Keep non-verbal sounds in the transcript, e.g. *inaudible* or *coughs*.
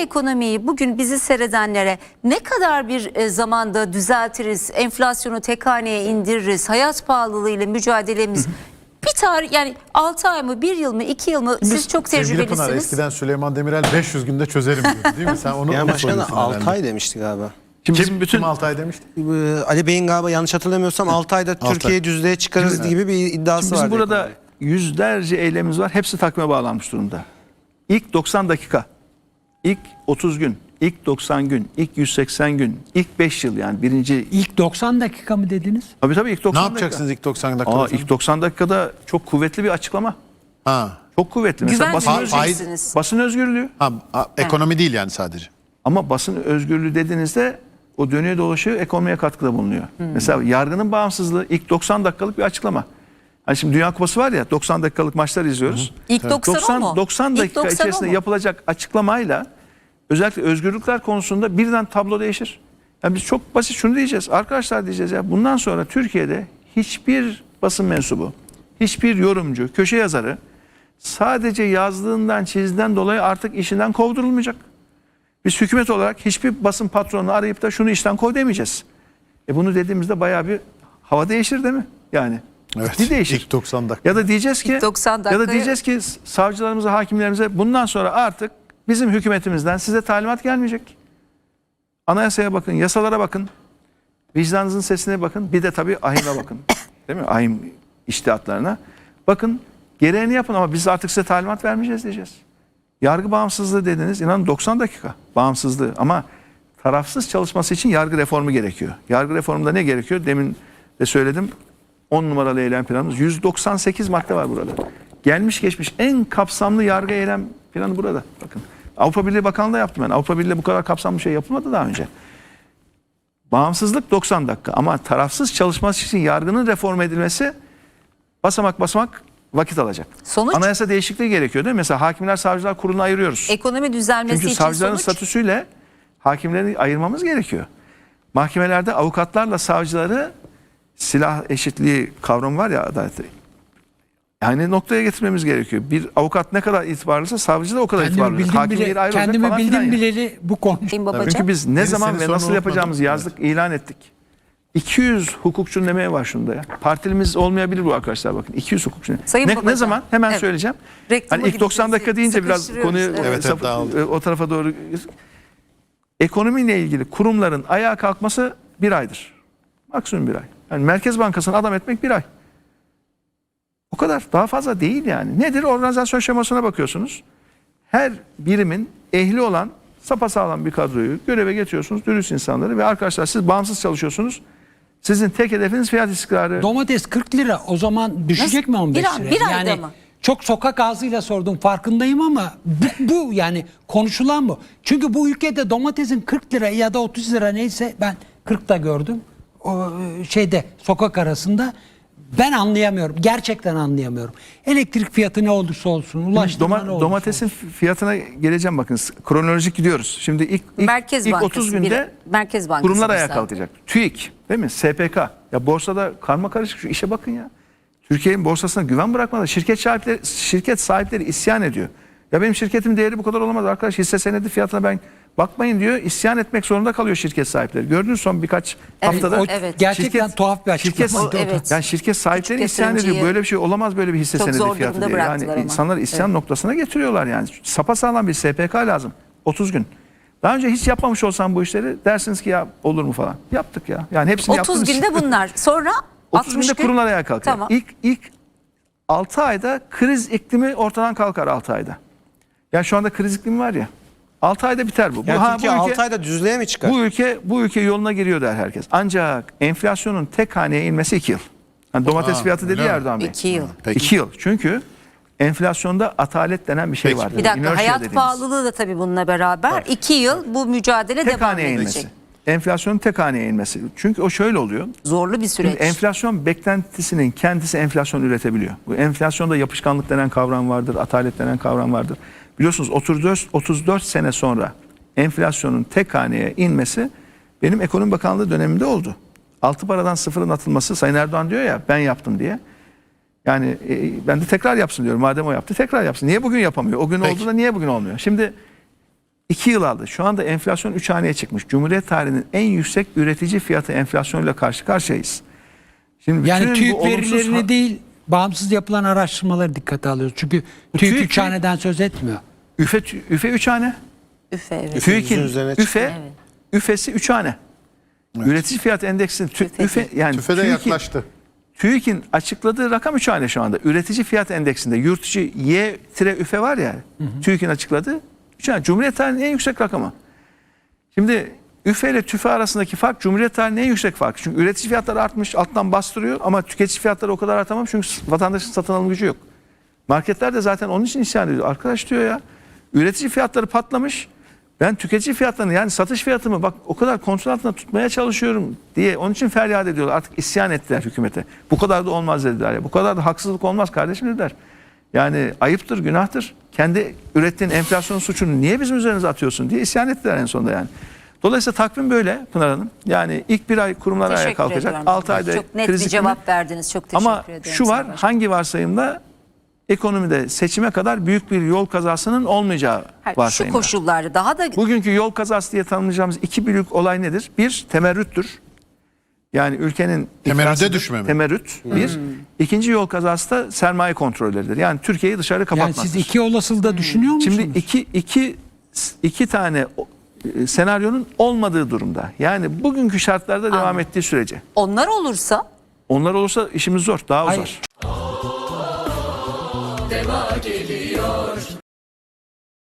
ekonomiyi bugün bizi seyredenlere ne kadar bir e, zamanda düzeltiriz, enflasyonu tek haneye indiririz, hayat pahalılığıyla mücadelemiz bir tarih yani 6 ay mı 1 yıl mı 2 yıl mı siz çok Sevgili Pınar, tecrübelisiniz. eskiden Süleyman Demirel 500 günde çözerim diyordu değil mi? *laughs* Sen onu, Yani soruyorsun 6 herhalde. ay demişti galiba. Şimdi Kim, bizim bütün kim 6 ay demişti? Ali Bey'in galiba yanlış hatırlamıyorsam 6 ayda ay. Türkiye'yi düzlüğe çıkarırız gibi bir iddiası Şimdi bizim var. burada yüzlerce eylemimiz var. Hepsi takvime bağlanmış durumda. İlk 90 dakika, ilk 30 gün, ilk 90 gün, ilk 180 gün, ilk 5 yıl yani birinci... İlk 90 dakika mı dediniz? Tabii tabii ilk 90 Ne yapacaksınız ilk 90 dakika. dakikada? Aa, ilk 90 dakikada çok kuvvetli bir açıklama. Ha. Çok kuvvetli. Mesela Güven basın, Fa- özgürlüğü, vereceksiniz. basın özgürlüğü. ha, a- ekonomi değil yani sadece. Ama basın özgürlüğü dediğinizde o dönüyor dolaşıyor ekonomiye katkıda bulunuyor. Mesela yargının bağımsızlığı ilk 90 dakikalık bir açıklama. Hani şimdi Dünya Kupası var ya 90 dakikalık maçlar izliyoruz. İlk 90 o 90, mu? 90 İlk dakika 90 o içerisinde mu? yapılacak açıklamayla özellikle özgürlükler konusunda birden tablo değişir. Yani biz çok basit şunu diyeceğiz. Arkadaşlar diyeceğiz ya bundan sonra Türkiye'de hiçbir basın mensubu, hiçbir yorumcu, köşe yazarı sadece yazdığından, çizdiğinden dolayı artık işinden kovdurulmayacak. Biz hükümet olarak hiçbir basın patronunu arayıp da şunu işten kov demeyeceğiz. E bunu dediğimizde bayağı bir hava değişir değil mi? Yani Evet, ciddi değişir. ilk 90 dakika. Ya da diyeceğiz ki İlk 90 ya da diyeceğiz ki savcılarımıza, hakimlerimize bundan sonra artık bizim hükümetimizden size talimat gelmeyecek. Anayasaya bakın, yasalara bakın. Vicdanınızın sesine bakın. Bir de tabii ahime bakın. *coughs* Değil mi? Ahim iştihatlarına. Bakın gereğini yapın ama biz artık size talimat vermeyeceğiz diyeceğiz. Yargı bağımsızlığı dediniz. İnanın 90 dakika bağımsızlığı ama tarafsız çalışması için yargı reformu gerekiyor. Yargı reformunda ne gerekiyor? Demin de söyledim. 10 numaralı eylem planımız 198 madde var burada. Gelmiş geçmiş en kapsamlı yargı eylem planı burada. Bakın Avrupa Birliği Bakanlığı yaptım ben. Avrupa Birliği bu kadar kapsamlı şey yapılmadı daha önce. Bağımsızlık 90 dakika ama tarafsız çalışması için yargının reform edilmesi basamak basamak vakit alacak. Sonuç? Anayasa değişikliği gerekiyor değil mi? Mesela Hakimler Savcılar Kurulu'nu ayırıyoruz. Ekonomi düzelmesi Çünkü için savcıların sonuç statüsüyle hakimleri ayırmamız gerekiyor. Mahkemelerde avukatlarla savcıları silah eşitliği kavramı var ya adalette. Yani noktaya getirmemiz gerekiyor. Bir avukat ne kadar itibarlıysa savcı da o kadar Kendimi itibarlı. Hakim bile, ayrı kendimi bildim yani. bileli bu konu. Çünkü biz ne Yeni zaman ve nasıl yapacağımızı yazdık, ilan ettik. 200 hukukçunun emeği var şunda ya. Partilimiz olmayabilir bu arkadaşlar bakın. 200 hukukçu. Sayın Ne, ne zaman? Hemen Evet. söyleyeceğim. Reklama Hani ilk 90 gideceğiz, dakika deyince biraz konuyu evet. e, Evet, evet, e, o tarafa doğru ekonomiyle ilgili kurumların ayağa kalkması bir aydır. Maksimum bir ay. Yani Merkez Bankası'nı adam etmek bir ay. O kadar. Daha fazla değil yani. Nedir? Organizasyon şemasına bakıyorsunuz. Her birimin ehli olan sapasağlam bir kadroyu göreve getiriyorsunuz. Dürüst insanları ve arkadaşlar siz bağımsız çalışıyorsunuz. Sizin tek hedefiniz fiyat istikrarı. Domates 40 lira o zaman düşecek Nasıl? mi 15 Bir ay- lira? bir ayda yani mı? çok sokak ağzıyla sordum farkındayım ama bu, bu yani konuşulan bu. Çünkü bu ülkede domatesin 40 lira ya da 30 lira neyse ben 40'ta gördüm. O e, şeyde sokak arasında ben anlayamıyorum. Gerçekten anlayamıyorum. Elektrik fiyatı ne olursa olsun, ulaştırma Doma- ne olursa domatesin fiyatına geleceğim bakın. Kronolojik gidiyoruz. Şimdi ilk, ilk, Merkez ilk Bankası 30 bile- günde Merkez Bankası kurumlar ayağa kalkacak. TÜİK değil mi? SPK. Ya borsada karma karışık şu işe bakın ya. Türkiye'nin borsasına güven bırakmadı. Şirket sahipleri, şirket sahipleri isyan ediyor. Ya benim şirketim değeri bu kadar olamaz arkadaş. Hisse senedi fiyatına ben bakmayın diyor. İsyan etmek zorunda kalıyor şirket sahipleri. Gördünüz son birkaç Evet, haftada. O Evet. gerçekten tuhaf bir Şirket, o evet. yani şirket sahipleri Küçük isyan ediyor. Böyle bir şey olamaz böyle bir hisse senedi fiyatı diye. Yani ama. insanlar isyan noktasına getiriyorlar yani. Sapasağlam bir SPK lazım. 30 gün. Daha önce hiç yapmamış olsam bu işleri dersiniz ki ya olur mu falan. Yaptık ya. Yani hepsini 30 yaptınız. günde bunlar. Sonra *laughs* 30 60 günde gün. kurumlar ayağa kalkıyor. Tamam. İlk, ilk 6 ayda kriz iklimi ortadan kalkar 6 ayda. Yani şu anda kriz iklimi var ya. 6 ayda biter bu. bu, Yani ha, Türkiye bu ülke, 6 ayda düzlüğe mi çıkar? bu ülke bu ülke yoluna giriyor der herkes. Ancak enflasyonun tek haneye inmesi 2 yıl. Hani domates Aa, fiyatı dedi ya? Erdoğan Bey. 2 yıl. Peki. 2 yıl. Çünkü enflasyonda atalet denen bir şey Peki. vardır. Bir dakika Inertia hayat dediğimiz. pahalılığı da tabii bununla beraber 2 yıl bu mücadele tek devam haneye edecek. inmesi. Enflasyonun tek haneye inmesi. Çünkü o şöyle oluyor. Zorlu bir süreç. Şimdi enflasyon beklentisinin kendisi enflasyon üretebiliyor. Bu enflasyonda yapışkanlık denen kavram vardır, atalet denen kavram vardır. Biliyorsunuz 34 34 sene sonra enflasyonun tek haneye inmesi benim ekonomi bakanlığı döneminde oldu. Altı paradan sıfırın atılması Sayın Erdoğan diyor ya ben yaptım diye. Yani e, ben de tekrar yapsın diyorum. Madem o yaptı tekrar yapsın. Niye bugün yapamıyor? O gün Peki. oldu da niye bugün olmuyor? Şimdi 2 yıl aldı. Şu anda enflasyon 3 haneye çıkmış. Cumhuriyet tarihinin en yüksek üretici fiyatı enflasyonuyla karşı karşıyayız. Şimdi Yani TÜİK verilerini değil bağımsız yapılan araştırmaları dikkate alıyoruz. Çünkü TÜİK TÜİK üç haneden söz etmiyor. üfe, üfe 3 hane. Üfe evet. Üfe TÜİK'in yüzün üzerine çıktı. üfe, Evet. üfesi 3 hane. Üretici fiyat endeksi tü- Üfe- üfe, yani Tüfede TÜİK'in- yaklaştı. TÜİK'in açıkladığı rakam 3 hane şu anda. Üretici fiyat endeksinde yurt içi Y tire üfe var ya. TÜİK'in açıkladığı 3 hane. Cumhuriyet tarihinin en yüksek rakamı. Şimdi üfe ile tüfe arasındaki fark Cumhuriyet tarihinin en yüksek farkı. Çünkü üretici fiyatları artmış alttan bastırıyor ama tüketici fiyatları o kadar artamamış çünkü vatandaşın satın alım gücü yok. Marketler de zaten onun için isyan ediyor. Arkadaş diyor ya üretici fiyatları patlamış. Ben tüketici fiyatlarını yani satış fiyatımı bak o kadar kontrol altında tutmaya çalışıyorum diye onun için feryat ediyorlar. Artık isyan ettiler hükümete. Bu kadar da olmaz dediler ya. Bu kadar da haksızlık olmaz kardeşim dediler. Yani ayıptır, günahtır. Kendi ürettiğin enflasyon suçunu niye bizim üzerimize atıyorsun diye isyan ettiler en sonunda yani. Dolayısıyla takvim böyle Pınar Hanım. Yani ilk bir ay kurumlar ayağa kalkacak. ediyorum. 6 ayda Çok net kriz bir cevap verdiniz. Çok teşekkür Ama ederim. şu var Sayın Başkan. hangi varsayımda ekonomide seçime kadar büyük bir yol kazasının olmayacağı Hayır, şu varsayımda. koşullarda daha da Bugünkü yol kazası diye tanımlayacağımız iki büyük olay nedir? Bir temerrüttür. Yani ülkenin Temerrüde düşme mi? Temerrüt bir. İkinci yol kazası da sermaye kontrolleridir. Yani Türkiye'yi dışarı Yani kapatmaktır. siz iki olasılığı da düşünüyor musunuz? Şimdi iki, iki, iki tane senaryonun olmadığı durumda. Yani bugünkü şartlarda devam ettiği sürece. onlar olursa Onlar olursa işimiz zor, daha Hayır, uzar.